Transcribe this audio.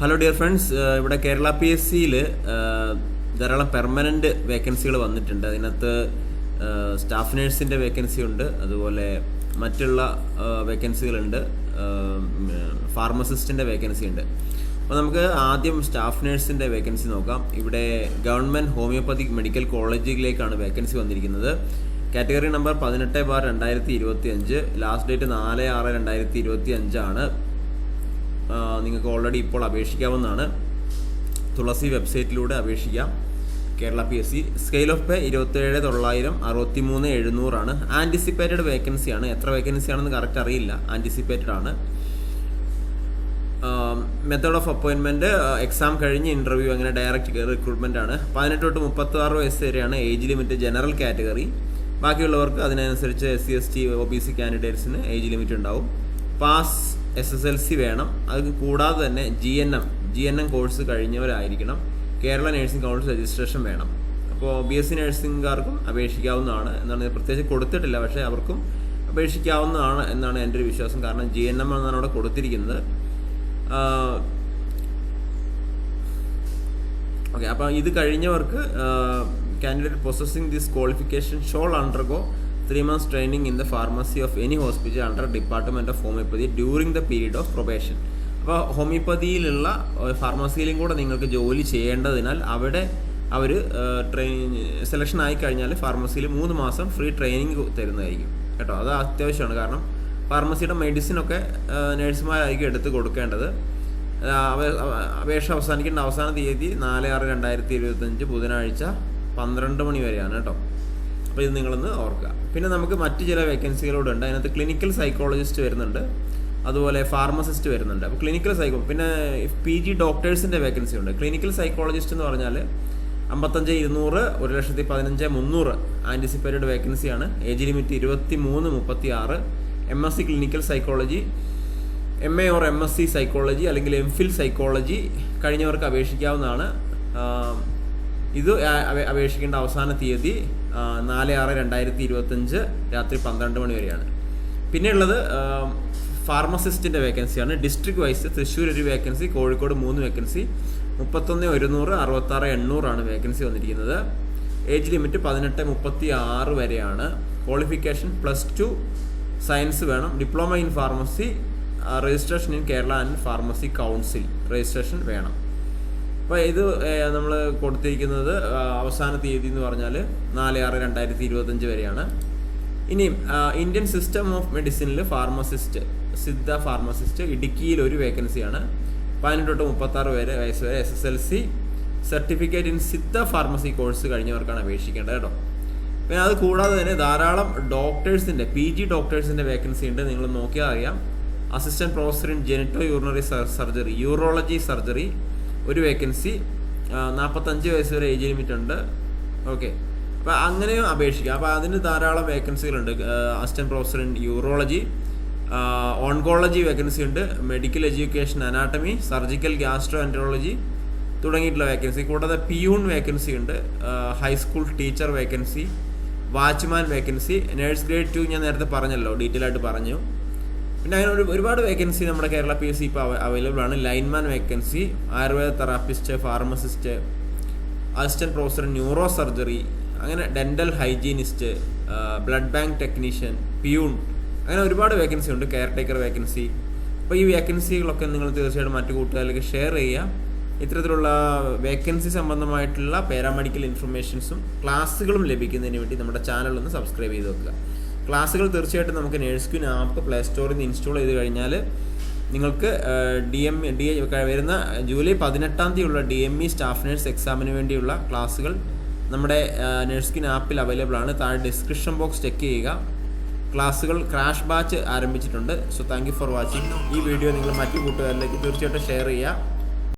Hello dear friends ഇവിടെ Kerala P S സിയിൽ ധാരാളം പെർമനന്റ് വേക്കൻസികൾ വന്നിട്ടുണ്ട്. അതിനകത്ത് സ്റ്റാഫ് നേഴ്സിന്റെ വേക്കൻസി ഉണ്ട്. അതുപോലെ മറ്റുള്ള വേക്കൻസികളുണ്ട് ഫാർമസിസ്റ്റിന്റെ വേക്കൻസി ഉണ്ട്. അപ്പോൾ നമുക്ക് ആദ്യം സ്റ്റാഫ് നേഴ്സിന്റെ വേക്കൻസി നോക്കാം. ഇവിടെ ഗവൺമെന്റ് ഹോമിയോപ്പതിക് മെഡിക്കൽ കോളേജിലേക്കാണ് വേക്കൻസി വന്നിരിക്കുന്നത്. കാറ്റഗറി നമ്പർ പതിനെട്ട് ബാർ രണ്ടായിരത്തി ഇരുപത്തി അഞ്ച് ലാസ്റ്റ് ഡേറ്റ് നാല് ആറ് രണ്ടായിരത്തി ഇരുപത്തി അഞ്ചാണ് നിങ്ങൾക്ക് ഓൾറെഡി ഇപ്പോൾ അപേക്ഷിക്കാവുന്നതാണ്. തുളസി വെബ്സൈറ്റിലൂടെ അപേക്ഷിക്കാം. Kerala P S C scale of pay ഇരുപത്തേഴ് തൊള്ളായിരം അറുപത്തി മൂന്ന് എഴുന്നൂറാണ് ആന്റിസിപ്പേറ്റഡ് വേക്കൻസിയാണ് എത്ര വേക്കൻസി ആണെന്ന് കറക്റ്റ് അറിയില്ല. ആന്റിസിപ്പേറ്റഡ് ആണ്. മെത്തേഡ് ഓഫ് അപ്പോയിൻമെന്റ് എക്സാം കഴിഞ്ഞ് ഇന്റർവ്യൂ അങ്ങനെ ഡയറക്റ്റ് റിക്രൂട്ട്മെന്റ് ആണ്. പതിനെട്ട് തൊട്ട് മുപ്പത്തി ആറ് വയസ്സ് വരെയാണ് ഏജ് ലിമിറ്റ് ജനറൽ കാറ്റഗറി ബാക്കിയുള്ളവർക്ക് അതിനനുസരിച്ച് S C S T O B C കാൻഡിഡേറ്റ്സിന് age limit ഉണ്ടാവും. Pass S S L C വേണം. അത് കൂടാതെ തന്നെ G N M G N M course കഴിഞ്ഞവരായിരിക്കണം. Kerala nursing council registration വേണം. അപ്പോൾ ബി എസ് സി നഴ്സിംഗുകാർക്കും അപേക്ഷിക്കാവുന്നതാണ് എന്നാണ് പ്രത്യേകിച്ച് കൊടുത്തിട്ടില്ല. പക്ഷേ അവർക്കും അപേക്ഷിക്കാവുന്നതാണ് എന്നാണ് എന്റെ ഒരു വിശ്വാസം. കാരണം ജി എൻ എം എന്നാണ് അവിടെ കൊടുത്തിരിക്കുന്നത്. ഓക്കെ. അപ്പോൾ ഇത് കഴിഞ്ഞവർക്ക് candidate possessing this qualification shall undergo three months training in the pharmacy of any hospital under department of homoeopathy during the period of probation അപ്പോൾ ഹോമിയോപ്പതിയിലുള്ള ഫാർമസിയിലും കൂടെ നിങ്ങൾക്ക് ജോലി ചെയ്യേണ്ടതിനാൽ അവിടെ അവർ ട്രെയിൻ സെലക്ഷൻ ആയി കഴിഞ്ഞാൽ ഫാർമസിയിൽ മൂന്ന് മാസം ഫ്രീ ട്രെയിനിങ് തരുന്നതായിരിക്കും. കേട്ടോ അത് അത്യാവശ്യമാണ്. കാരണം ഫാർമസിയുടെ മെഡിസിനൊക്കെ നേഴ്സുമാരായിരിക്കും എടുത്ത് കൊടുക്കേണ്ടത്. അപേക്ഷ അവസാനിക്കേണ്ട അവസാന തീയതി നാല് ആറ് രണ്ടായിരത്തി ഇരുപത്തഞ്ച് ബുധനാഴ്ച പന്ത്രണ്ട് മണി വരെയാണ് കേട്ടോ. അപ്പോൾ ഇത് നിങ്ങളൊന്ന് ഓർക്കുക. പിന്നെ നമുക്ക് മറ്റ് ചില വേക്കൻസികളോട് ഉണ്ട്. അതിനകത്ത് ക്ലിനിക്കൽ സൈക്കോളജിസ്റ്റ് വരുന്നുണ്ട്. അതുപോലെ ഫാർമസിസ്റ്റ് വരുന്നുണ്ട്. അപ്പോൾ ക്ലിനിക്കൽ സൈക്കോ പിന്നെ പി ജി ഡോക്ടേഴ്സിന്റെ വേക്കൻസി ഉണ്ട്. ക്ലിനിക്കൽ സൈക്കോളജിസ്റ്റ് എന്ന് പറഞ്ഞാൽ അമ്പത്തഞ്ച് ഇരുന്നൂറ് ഒരു ലക്ഷത്തി പതിനഞ്ച് മുന്നൂറ് ആന്റിസിപ്പേറ്റഡ് വേക്കൻസിയാണ് ഏജ് ലിമിറ്റ് ഇരുപത്തി മൂന്ന് മുപ്പത്തി ആറ് M S C clinical psychology M A or M S C psychology അല്ലെങ്കിൽ എം ഫിൽ സൈക്കോളജി കഴിഞ്ഞവർക്ക് അപേക്ഷിക്കാവുന്നതാണ്. ഇത് അപേക്ഷിക്കേണ്ട അവസാന തീയതി നാല് ആറ് രണ്ടായിരത്തി ഇരുപത്തഞ്ച് രാത്രി പന്ത്രണ്ട് മണി വരെയാണ്. പിന്നെയുള്ളത് ഫാർമസിസ്റ്റിന്റെ വേക്കൻസിയാണ്. ഡിസ്ട്രിക്ട് വൈസ് തൃശ്ശൂർ ഒരു വേക്കൻസി കോഴിക്കോട് മൂന്ന് വേക്കൻസി മുപ്പത്തൊന്ന് ഒരുന്നൂറ് അറുപത്താറ് എണ്ണൂറാണ് വേക്കൻസി വന്നിരിക്കുന്നത്. ഏജ് ലിമിറ്റ് പതിനെട്ട് മുപ്പത്തി ആറ് വരെയാണ്. ക്വാളിഫിക്കേഷൻ പ്ലസ് ടു സയൻസ് വേണം. Diploma in pharmacy registration in Kerala and pharmacy council registration വേണം. അപ്പോൾ ഇത് നമ്മൾ കൊടുത്തിരിക്കുന്നത് അവസാന തീയതി എന്ന് പറഞ്ഞാൽ നാല് ആറ് രണ്ടായിരത്തി ഇരുപത്തഞ്ച് വരെയാണ്. ഇനിയും ഇന്ത്യൻ സിസ്റ്റം ഓഫ് മെഡിസിനിൽ ഫാർമസിസ്റ്റ് സിദ്ധ ഫാർമസിസ്റ്റ് ഇടുക്കിയിൽ ഒരു വേക്കൻസിയാണ്. പതിനെട്ട് തൊട്ട് മുപ്പത്താറ് വരെ വയസ്സ് വരെ S S L C certificate in Siddha pharmacy course കഴിഞ്ഞവർക്കാണ് അപേക്ഷിക്കേണ്ടത് കേട്ടോ. പിന്നെ അത് കൂടാതെ തന്നെ ധാരാളം ഡോക്ടേഴ്സിന്റെ പി ജി ഡോക്ടേഴ്സിന്റെ വേക്കൻസി ഉണ്ട്. നിങ്ങൾ നോക്കിയാൽ അറിയാം. Assistant professor in genito urinary surgery urology surgery ഒരു വേക്കൻസി നാൽപ്പത്തഞ്ച് വയസ്സ് വരെ ഏജ് ലിമിറ്റ് ഉണ്ട്. ഓക്കെ അപ്പോൾ അങ്ങനെയും അപേക്ഷിക്കാം. അപ്പോൾ അതിന് ധാരാളം വേക്കൻസികളുണ്ട് assistant professor in urology oncology vacancy ഉണ്ട്. Medical education anatomy surgical gastroenterology തുടങ്ങിയിട്ടുള്ള വേക്കൻസി കൂടാതെ പിയൂൺ വേക്കൻസി ഉണ്ട്. High school teacher vacancy watchman vacancy nurse grade two ഞാൻ നേരത്തെ പറഞ്ഞല്ലോ ഡീറ്റെയിൽ ആയിട്ട് പറഞ്ഞു. പിന്നെ അങ്ങനെ ഒരു ഒരുപാട് വേക്കൻസി നമ്മുടെ കേരള പി എസ് സി ഇപ്പോൾ അവൈലബിൾ ആണ്. Lineman vacancy Ayurveda therapist pharmacist assistant professor neuro surgery അങ്ങനെ dental hygienist blood bank technician peon അങ്ങനെ ഒരുപാട് വേക്കൻസി ഉണ്ട്. കെയർ ടേക്കർ വേക്കൻസി അപ്പോൾ ഈ വേക്കൻസികളൊക്കെ നിങ്ങൾ തീർച്ചയായിട്ടും മറ്റു കൂട്ടുകാരിലേക്ക് ഷെയർ ചെയ്യുക. ഇത്തരത്തിലുള്ള വേക്കൻസി സംബന്ധമായിട്ടുള്ള പാരാമെഡിക്കൽ ഇൻഫർമേഷൻസും ക്ലാസ്സുകളും ലഭിക്കുന്നതിന് വേണ്ടി നമ്മുടെ ചാനൽ ഒന്ന് സബ്സ്ക്രൈബ് ചെയ്ത് വെക്കുക. ക്ലാസ്സുകൾ തീർച്ചയായിട്ടും നമുക്ക് നേഴ്സ് ക്യൂൻ ആപ്പ് പ്ലേ സ്റ്റോറിൽ നിന്ന് ഇൻസ്റ്റാൾ ചെയ്ത് കഴിഞ്ഞാൽ നിങ്ങൾക്ക് ഡി എം ഡി വരുന്ന ജൂലൈ പതിനെട്ടാം തീയതിയുള്ള D M E staff nurse എക്സാമിന് വേണ്ടിയുള്ള ക്ലാസ്സുകൾ നമ്മുടെ നേഴ്സ് ക്യൂൻ ആപ്പിൽ അവൈലബിൾ ആണ്. താഴെ ഡിസ്ക്രിപ്ഷൻ ബോക്സ് ചെക്ക് ചെയ്യുക. ക്ലാസ്സുകൾ ക്രാഷ് ബാച്ച് ആരംഭിച്ചിട്ടുണ്ട്. So thank you for watching. ഈ വീഡിയോ നിങ്ങൾ മറ്റു കൂട്ടുകാരിലേക്ക് തീർച്ചയായിട്ടും ഷെയർ ചെയ്യുക.